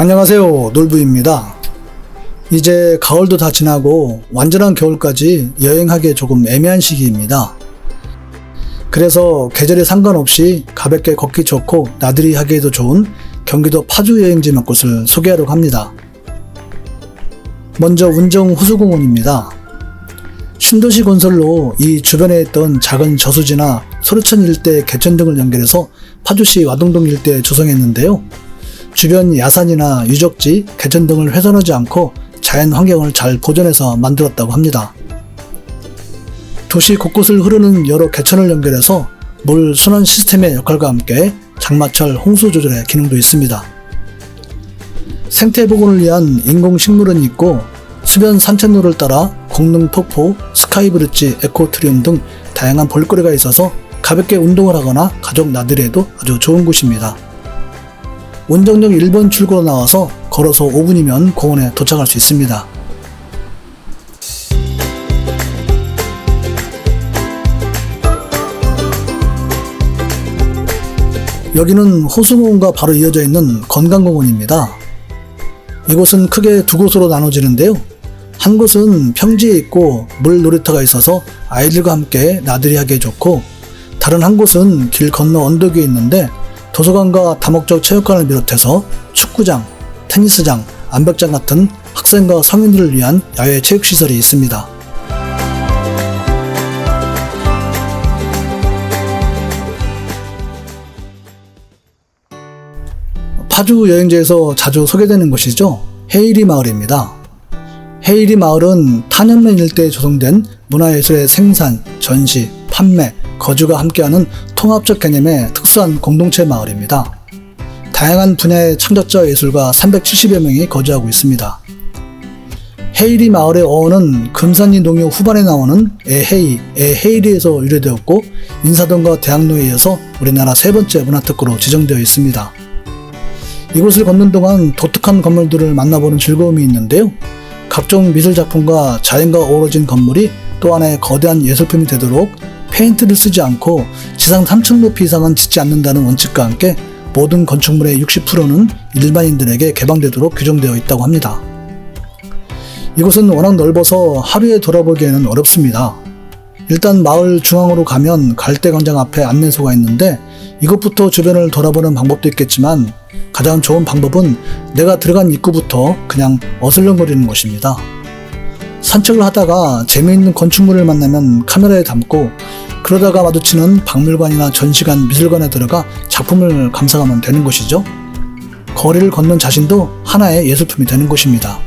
안녕하세요. 놀부입니다. 이제 가을도 다 지나고 완전한 겨울까지 여행하기에 조금 애매한 시기입니다. 그래서 계절에 상관없이 가볍게 걷기 좋고 나들이 하기에도 좋은 경기도 파주 여행지 몇 곳을 소개하려고 합니다. 먼저 운정 호수공원입니다. 신도시 건설로 이 주변에 있던 작은 저수지나 소르천 일대 개천 등을 연결해서 파주시 와동동 일대에 조성했는데요. 주변 야산이나 유적지, 개천 등을 훼손하지 않고 자연 환경을 잘 보존해서 만들었다고 합니다. 도시 곳곳을 흐르는 여러 개천을 연결해서 물 순환 시스템의 역할과 함께 장마철 홍수 조절의 기능도 있습니다. 생태 복원을 위한 인공 식물은 있고 수변 산책로를 따라 공릉 폭포, 스카이브릿지, 에코트리움 등 다양한 볼거리가 있어서 가볍게 운동을 하거나 가족 나들이에도 아주 좋은 곳입니다. 원정역 1번 출구로 나와서 걸어서 5분이면 공원에 도착할 수 있습니다. 여기는 호수공원과 바로 이어져 있는 건강공원입니다. 이곳은 크게 두 곳으로 나눠지는데요. 한 곳은 평지에 있고 물 놀이터가 있어서 아이들과 함께 나들이 하기에 좋고 다른 한 곳은 길 건너 언덕 위에 있는데 도서관과 다목적 체육관을 비롯해서 축구장, 테니스장, 암벽장 같은 학생과 성인들을 위한 야외 체육시설이 있습니다. 파주 여행지에서 자주 소개되는 곳이죠. 헤이리 마을입니다. 헤이리 마을은 탄현면 일대에 조성된 문화예술의 생산, 전시, 판매, 거주가 함께하는 통합적 개념의 특수한 공동체 마을입니다. 다양한 분야의 창작자 예술가 370여 명이 거주하고 있습니다. 헤이리 마을의 어원은 금산리 농요 후반에 나오는 에헤이, 에헤이리에서 유래되었고 인사동과 대학로에 이어서 우리나라 세 번째 문화특구로 지정되어 있습니다. 이곳을 걷는 동안 독특한 건물들을 만나보는 즐거움이 있는데요. 각종 미술 작품과 자연과 어우러진 건물이 또 하나의 거대한 예술품이 되도록 페인트를 쓰지 않고 지상 3층 높이 이상은 짓지 않는다는 원칙과 함께 모든 건축물의 60%는 일반인들에게 개방되도록 규정되어 있다고 합니다. 이곳은 워낙 넓어서 하루에 돌아보기에는 어렵습니다. 일단 마을 중앙으로 가면 갈대광장 앞에 안내소가 있는데 이것부터 주변을 돌아보는 방법도 있겠지만 가장 좋은 방법은 내가 들어간 입구부터 그냥 어슬렁거리는 것입니다. 산책을 하다가 재미있는 건축물을 만나면 카메라에 담고 그러다가 마주치는 박물관이나 전시관, 미술관에 들어가 작품을 감상하면 되는 것이죠. 거리를 걷는 자신도 하나의 예술품이 되는 것입니다.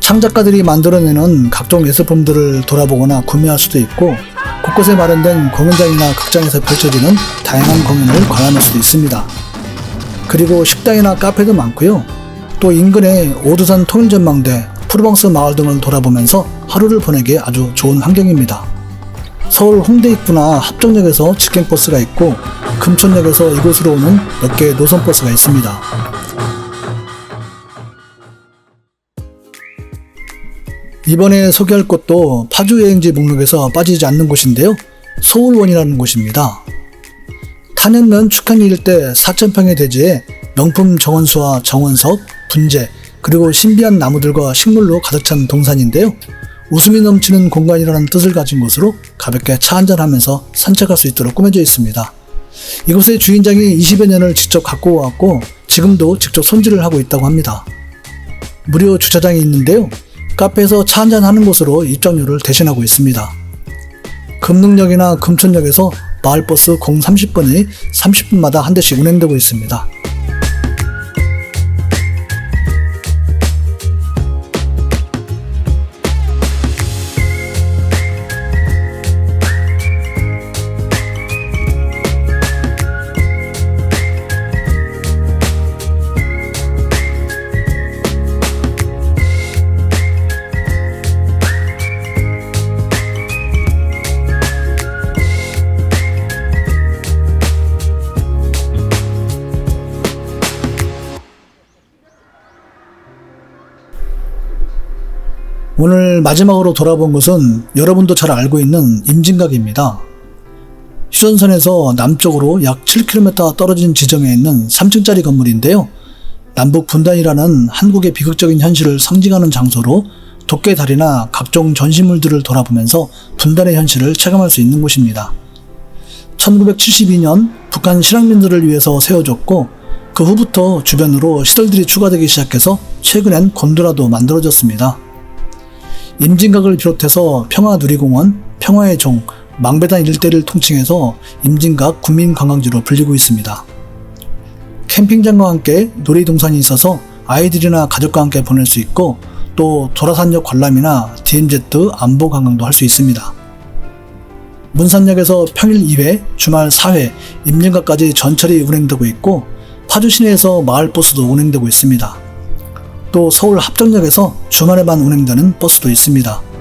창작가들이 만들어내는 각종 예술품들을 돌아보거나 구매할 수도 있고 곳곳에 마련된 공연장이나 극장에서 펼쳐지는 다양한 공연을 관람할 수도 있습니다. 그리고 식당이나 카페도 많고요. 또 인근의 오두산 통일전망대, 프로방스 마을 등을 돌아보면서 하루를 보내기에 아주 좋은 환경입니다. 서울 홍대 입구나 합정역에서 직행버스가 있고 금천역에서 이곳으로 오는 몇 개의 노선버스가 있습니다. 이번에 소개할 곳도 파주 여행지 목록에서 빠지지 않는 곳인데요. 서울원이라는 곳입니다. 탄현면 축한 일대 4천평의 대지에 명품 정원수와 정원석, 분재, 그리고 신비한 나무들과 식물로 가득 찬 동산인데요. 웃음이 넘치는 공간이라는 뜻을 가진 곳으로 가볍게 차 한잔하면서 산책할 수 있도록 꾸며져 있습니다. 이곳의 주인장이 20여 년을 직접 갖고 왔고 지금도 직접 손질을 하고 있다고 합니다. 무료 주차장이 있는데요. 카페에서 차 한잔하는 곳으로 입장료를 대신하고 있습니다. 금능역이나 금천역에서 마을버스 030번이 30분마다 한 대씩 운행되고 있습니다. 오늘 마지막으로 돌아본 곳은 여러분도 잘 알고 있는 임진각입니다. 휴전선에서 남쪽으로 약 7km 떨어진 지점에 있는 3층짜리 건물인데요. 남북 분단이라는 한국의 비극적인 현실을 상징하는 장소로 도깨다리나 각종 전시물들을 돌아보면서 분단의 현실을 체감할 수 있는 곳입니다. 1972년 북한 실향민들을 위해서 세워졌고 그 후부터 주변으로 시설들이 추가되기 시작해서 최근엔 곤드라도 만들어졌습니다. 임진각을 비롯해서 평화누리공원, 평화의 종, 망배단 일대를 통칭해서 임진각 국민관광지로 불리고 있습니다. 캠핑장과 함께 놀이동산이 있어서 아이들이나 가족과 함께 보낼 수 있고 또 도라산역 관람이나 DMZ 안보 관광도 할 수 있습니다. 문산역에서 평일 2회, 주말 4회, 임진각까지 전철이 운행되고 있고 파주 시내에서 마을버스도 운행되고 있습니다. 또 서울 합정역에서 주말에만 운행되는 버스도 있습니다.